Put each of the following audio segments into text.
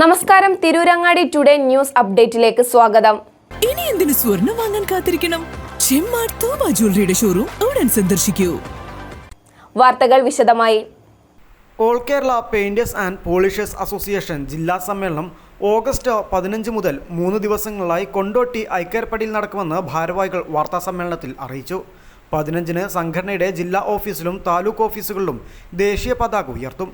നമസ്കാരം. Tirurangadi today news അപ്ഡേറ്റിലേക്ക് സ്വാഗതം. ഇനി എന്തിനു സ്വർണം വാങ്ങാൻ കാത്തിരിക്കണം? ചെമ്മാർ തോമ ജ്വല്ലറിയുടെ ഷോറൂം ഉടൻ സന്ദർശിക്കൂ. വാർത്തകൾ വിശദമായി. All Kerala painters and polishers association ജില്ലാ സമ്മേളനം ഓഗസ്റ്റ് പതിനഞ്ച് മുതൽ മൂന്ന് ദിവസങ്ങളിലായി കൊണ്ടോട്ടി ഐക്യർപ്പടിയിൽ നടക്കുമെന്ന് ഭാരവാഹികൾ വാർത്താസമ്മേളനത്തിൽ അറിയിച്ചു. പതിനഞ്ചിന് സംഘടനയുടെ ജില്ലാ ഓഫീസിലും താലൂക്ക് ഓഫീസുകളിലും ദേശീയ പതാക ഉയർത്തും.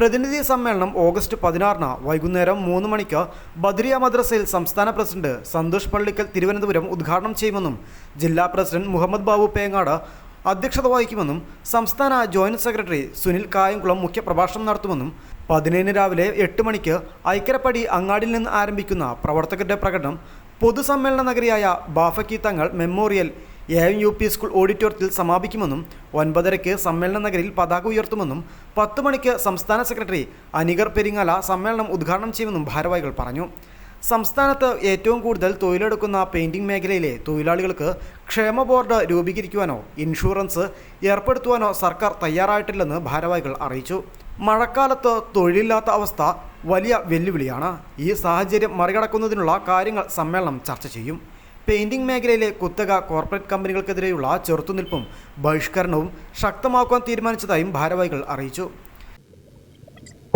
പ്രതിനിധി സമ്മേളനം ഓഗസ്റ്റ് പതിനാറിന് വൈകുന്നേരം മൂന്ന് മണിക്ക് ബദ്രിയ മദ്രസയിൽ സംസ്ഥാന പ്രസിഡന്റ് സന്തോഷ് പള്ളിക്കൽ തിരുവനന്തപുരം ഉദ്ഘാടനം ചെയ്യുമെന്നും ജില്ലാ പ്രസിഡന്റ് മുഹമ്മദ് ബാബു പേങ്ങാട് അധ്യക്ഷത വഹിക്കുമെന്നും സംസ്ഥാന ജോയിന്റ് സെക്രട്ടറി സുനിൽ കായംകുളം മുഖ്യപ്രഭാഷണം നടത്തുമെന്നും പതിനേഴിന് രാവിലെ എട്ട് മണിക്ക് ഐക്കരപ്പടി അങ്ങാടിയിൽ നിന്ന് ആരംഭിക്കുന്ന പ്രവർത്തകരുടെ പ്രകടനം പൊതുസമ്മേളന നഗരിയായ Bafaqi Thangal memorial A M U P school ഓഡിറ്റോറിയത്തിൽ സമാപിക്കുമെന്നും ഒൻപതരയ്ക്ക് സമ്മേളന നഗരിൽ പതാക ഉയർത്തുമെന്നും പത്ത് മണിക്ക് സംസ്ഥാന സെക്രട്ടറി അനികർ പെരിങ്ങാല സമ്മേളനം ഉദ്ഘാടനം ചെയ്യുമെന്നും ഭാരവാഹികൾ പറഞ്ഞു. സംസ്ഥാനത്ത് ഏറ്റവും കൂടുതൽ തൊഴിലെടുക്കുന്ന പെയിൻറിംഗ് മേഖലയിലെ തൊഴിലാളികൾക്ക് ക്ഷേമ ബോർഡ് രൂപീകരിക്കുവാനോ ഇൻഷുറൻസ് ഏർപ്പെടുത്തുവാനോ സർക്കാർ തയ്യാറായിട്ടില്ലെന്ന് ഭാരവാഹികൾ അറിയിച്ചു. മഴക്കാലത്ത് തൊഴിലില്ലാത്ത അവസ്ഥ വലിയ വെല്ലുവിളിയാണ്. ഈ സാഹചര്യം മറികടക്കുന്നതിനുള്ള കാര്യങ്ങൾ സമ്മേളനം ചർച്ച ചെയ്യും. പെയിന്റിംഗ് മേഖലയിലെ കുത്തക കോർപ്പറേറ്റ് കമ്പനികൾക്കെതിരെയുള്ള ചെറുത്തുനിൽപ്പും ബഹിഷ്കരണവും ശക്തമാക്കാൻ തീരുമാനിച്ചതായും ഭാരവാഹികൾ അറിയിച്ചു.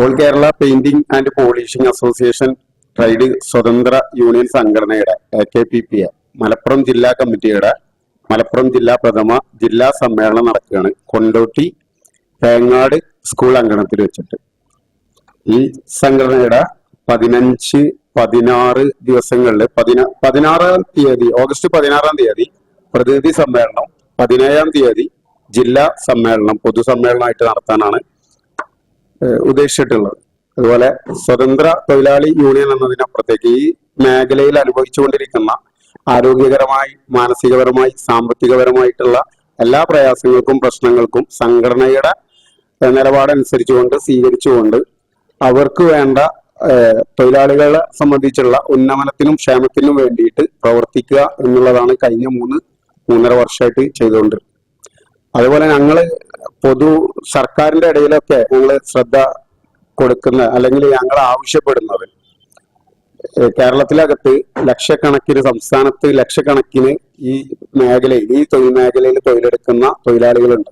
All Kerala painting and polishing association trade സ്വതന്ത്ര യൂണിയൻ സംഘടനയുടെ K P P A Malappuram ജില്ലാ കമ്മിറ്റിയുടെ മലപ്പുറം ജില്ലാ പ്രഥമ ജില്ലാ സമ്മേളനം നടക്കുകയാണ്. കൊണ്ടോട്ടി തേങ്ങാട് സ്കൂൾ അങ്കണത്തിൽ വെച്ചിട്ട്. ഈ സംഘടനയുടെ പതിനഞ്ച് പതിനാറ് ദിവസങ്ങളിൽ പതിനാ പതിനാറാം തീയതി ഓഗസ്റ്റ് പതിനാറാം തീയതി പ്രതിനിധി സമ്മേളനം പതിനേഴാം തീയതി ജില്ലാ സമ്മേളനം പൊതുസമ്മേളനമായിട്ട് നടത്താനാണ് ഉദ്ദേശിച്ചിട്ടുള്ളത്. അതുപോലെ സ്വതന്ത്ര തൊഴിലാളി യൂണിയൻ എന്നതിനപ്പുറത്തേക്ക് ഈ മേഖലയിൽ അനുഭവിച്ചുകൊണ്ടിരിക്കുന്ന ആരോഗ്യകരമായി മാനസികപരമായി സാമ്പത്തികപരമായിട്ടുള്ള എല്ലാ പ്രയാസങ്ങൾക്കും പ്രശ്നങ്ങൾക്കും സംഘടനയുടെ നിലപാടനുസരിച്ചുകൊണ്ട് സ്വീകരിച്ചുകൊണ്ട് അവർക്ക് വേണ്ട തൊഴിലാളികളെ സംബന്ധിച്ചുള്ള ഉന്നമനത്തിനും ക്ഷേമത്തിനും വേണ്ടിയിട്ട് പ്രവർത്തിക്കുക എന്നുള്ളതാണ് കഴിഞ്ഞ മൂന്ന് മൂന്നര വർഷമായിട്ട് ചെയ്തുകൊണ്ടിരുന്നത് അതുപോലെ ഞങ്ങൾ പൊതു സർക്കാരിന്റെ ഇടയിലൊക്കെ ഞങ്ങൾ ശ്രദ്ധ കൊടുക്കുന്ന അല്ലെങ്കിൽ ഞങ്ങൾ ആവശ്യപ്പെടുന്നത് കേരളത്തിലകത്ത് ലക്ഷക്കണക്കിന് സംസ്ഥാനത്ത് ലക്ഷക്കണക്കിന് ഈ മേഖലയിൽ ഈ തൊഴിൽ മേഖലയിൽ തൊഴിലെടുക്കുന്ന തൊഴിലാളികളുണ്ട്.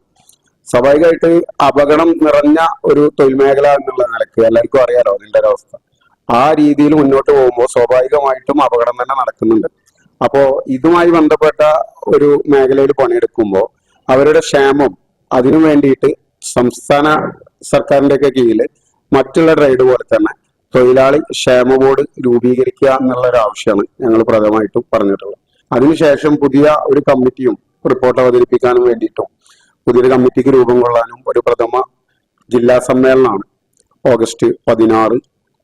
സ്വാഭാവികമായിട്ട് അപകടം നിറഞ്ഞ ഒരു തൊഴിൽ മേഖല എന്നുള്ള നിലയ്ക്ക് എല്ലാവർക്കും അറിയാലോ അതിന്റെ ഒരു അവസ്ഥ. ആ രീതിയിൽ മുന്നോട്ട് പോകുമ്പോൾ സ്വാഭാവികമായിട്ടും അപകടം തന്നെ നടക്കുന്നുണ്ട്. അപ്പോ ഇതുമായി ബന്ധപ്പെട്ട ഒരു മേഖലയിൽ പണിയെടുക്കുമ്പോൾ അവരുടെ ക്ഷേമം അതിനു വേണ്ടിയിട്ട് സംസ്ഥാന സർക്കാരിന്റെ ഒക്കെ കീഴിൽ മറ്റുള്ള ട്രേഡ് പോലെ തന്നെ തൊഴിലാളി ക്ഷേമ ബോർഡ് രൂപീകരിക്കുക എന്നുള്ള ഒരു ആവശ്യമാണ് ഞങ്ങൾ പ്രധാനമായിട്ടും പറഞ്ഞിട്ടുള്ളത്. അതിനുശേഷം പുതിയ ഒരു കമ്മിറ്റിയും റിപ്പോർട്ട് അവതരിപ്പിക്കാനും വേണ്ടിയിട്ടും പുതിയൊരു കമ്മിറ്റിക്ക് രൂപം കൊള്ളാനും ഒരു പ്രഥമ ജില്ലാ സമ്മേളനമാണ്. ഓഗസ്റ്റ് പതിനാറ്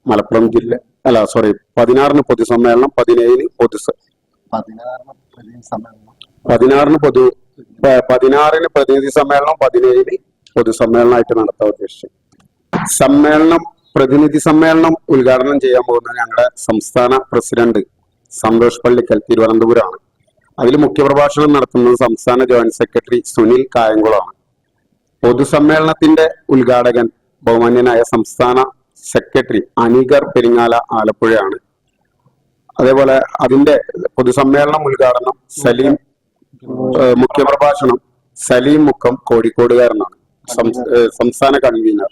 മലപ്പുറം ജില്ല അല്ല സോറി പതിനാറിന് പൊതുസമ്മേളനം പതിനേഴിന് പൊതു പതിനാറിന് പൊതു പതിനാറിന് പ്രതിനിധി സമ്മേളനം പതിനേഴിന് പൊതുസമ്മേളനമായിട്ട് നടത്താൻ ഉദ്ദേശിച്ചു. സമ്മേളനം പ്രതിനിധി സമ്മേളനം ഉദ്ഘാടനം ചെയ്യാൻ പോകുന്നത് ഞങ്ങളുടെ സംസ്ഥാന പ്രസിഡന്റ് സന്തോഷ് പള്ളിക്കൽ തിരുവനന്തപുരമാണ്. അതിൽ മുഖ്യപ്രഭാഷണം നടത്തുന്നത് സംസ്ഥാന ജോയിന്റ് സെക്രട്ടറി സുനിൽ കായംകുളമാണ്. പൊതുസമ്മേളനത്തിന്റെ ഉദ്ഘാടകൻ ബഹുമാന്യനായ സംസ്ഥാന സെക്രട്ടറി അനികർ പെരിങ്ങാല ആലപ്പുഴയാണ്. അതേപോലെ അതിന്റെ പൊതുസമ്മേളനം ഉദ്ഘാടനം സലീം മുഖ്യപ്രഭാഷണം സലീം മുഖം കോഴിക്കോടുകാരനാണ്. സംസ്- സംസ്ഥാന കൺവീനർ.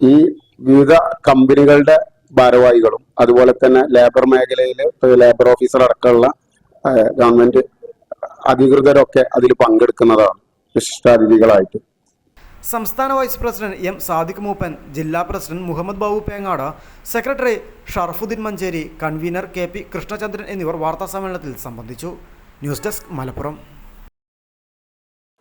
ഈ വിവിധ കമ്പനികളുടെ ഭാരവാഹികളും അതുപോലെ തന്നെ ലേബർ മേഖലയിൽ ലേബർ ഓഫീസർ അടക്കമുള്ള ഗവൺമെന്റ് അധികൃതരൊക്കെ അതിൽ പങ്കെടുക്കുന്നതാണ് വിശിഷ്ടാതിഥികളായിട്ട് സംസ്ഥാന vice president M Sadiq Mooppan ജില്ലാ president Muhammad Babu Pengad secretary Sharafuddin Manjeri convener K P Krishnachandran എന്നിവർ വാർത്താസമ്മേളനത്തിൽ സംബന്ധിച്ചു. News desk Malappuram.